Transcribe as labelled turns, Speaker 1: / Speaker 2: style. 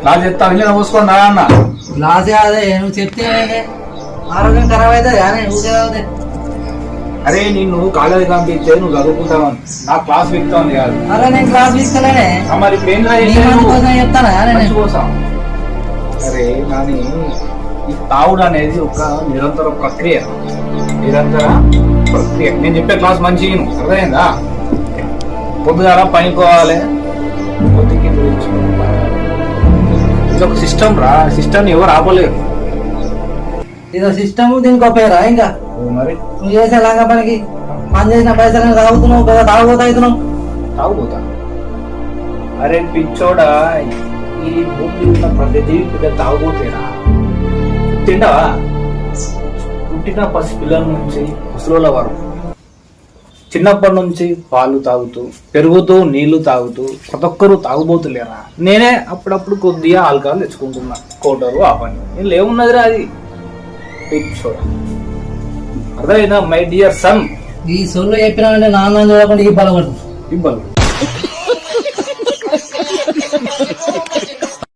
Speaker 1: Class చెప్తా వెళ్ళి పోసుకోండి రా అన్న.
Speaker 2: గ్లాస్ కాదే నువ్వు చెప్తే? ఆరోగ్యం ఖరాబ్ అవుతుంది కానీ.
Speaker 1: అరే నిన్ను కాలేజీ పంపిస్తే నువ్వు చదువుకుంటావని నా క్లాస్ వ్యక్తం కాదు.
Speaker 2: అరే నేను క్లాస్
Speaker 1: ఆ, మరి
Speaker 2: నీ కోసం చెప్తానా? అరే నేను
Speaker 1: ఈ తావుడు అనేది ఒక నిరంతర ప్రక్రియ. నిరంతర ప్రక్రియ. నేను చెప్పే క్లాస్ మంచి. అర్థమైందా? పొద్దుగాల పనికోవాలి. ఇది ఒక సిస్టమ్ రా సిస్టమ్ ఎవరు ఆపలేరు.
Speaker 2: ఇదో సిస్టమ్ దీనికి ఒక పేరా ఇంకా
Speaker 1: మరి.
Speaker 2: నువ్వు చేసే లాగా పనికి పని చేసిన పైసలు తాగుతున్నావు కదా తాగుబోతు అవుతున్నావు.
Speaker 1: తాగుపోతా అరే పిచ్చోడా ఈ భూమి ఉన్న ప్రతి జీవి పెద్ద తాగుపోతేరా తింటావా? పుట్టిన పసి పిల్లల నుంచి ముసలోళ్ళ వరకు. చిన్నప్పటి నుంచి పాలు తాగుతూ పెరుగుతూ నీళ్ళు తాగుతూ ప్రతి ఒక్కరు తాగుబోతులేరా? నేనే అప్పుడప్పుడు కొద్దిగా ఆల్కహాల్ తెచ్చుకుంటున్నా. కోటరు ఆ పని నేను లేవున్నదిరా అది. చూడ అర్థమైనా మై డియర్ సన్?
Speaker 2: ఈ సొల్లు చెప్పినా నాన్న చూడకుండా ఈ
Speaker 1: ఇబ్బంది